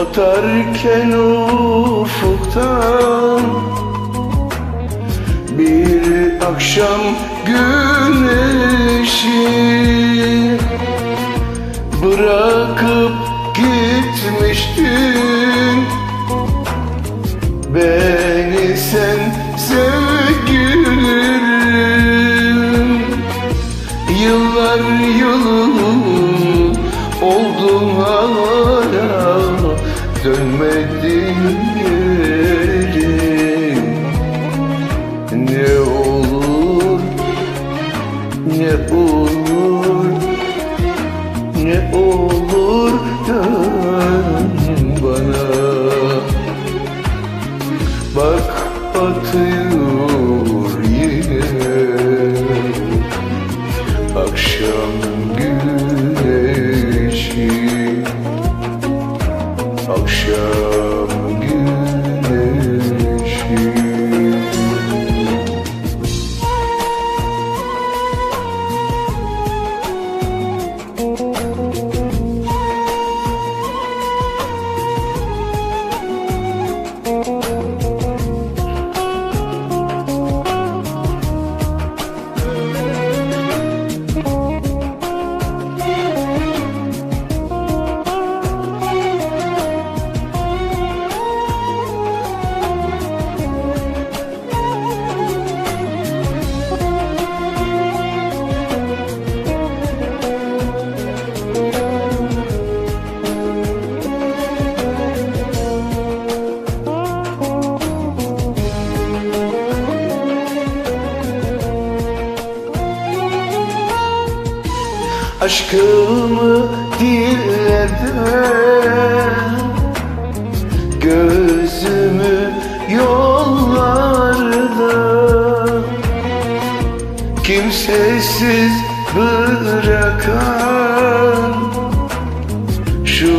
Batarken ufuktan Bir akşam güneşi Bırakıp gitmiştin Dönmedin geri Ne olur Ne olur Ne olur dön bana. Bak batıyor Aşkımı dillerden Gözümü yollarda Kimsesiz bırakan Şu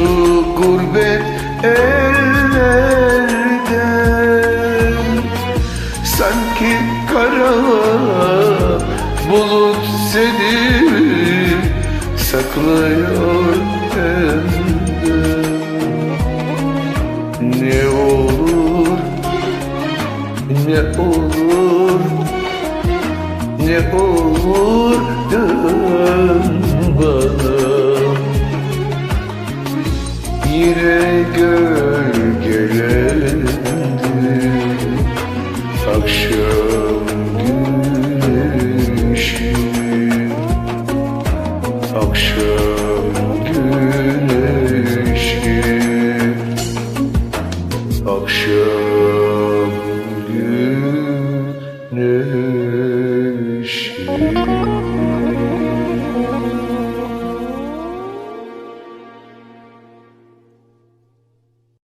gurbet ellerden Sanki kara bulut seni saklıyor kendini Ne olur, ne olur, ne olur dön bana. Yine gör 蛇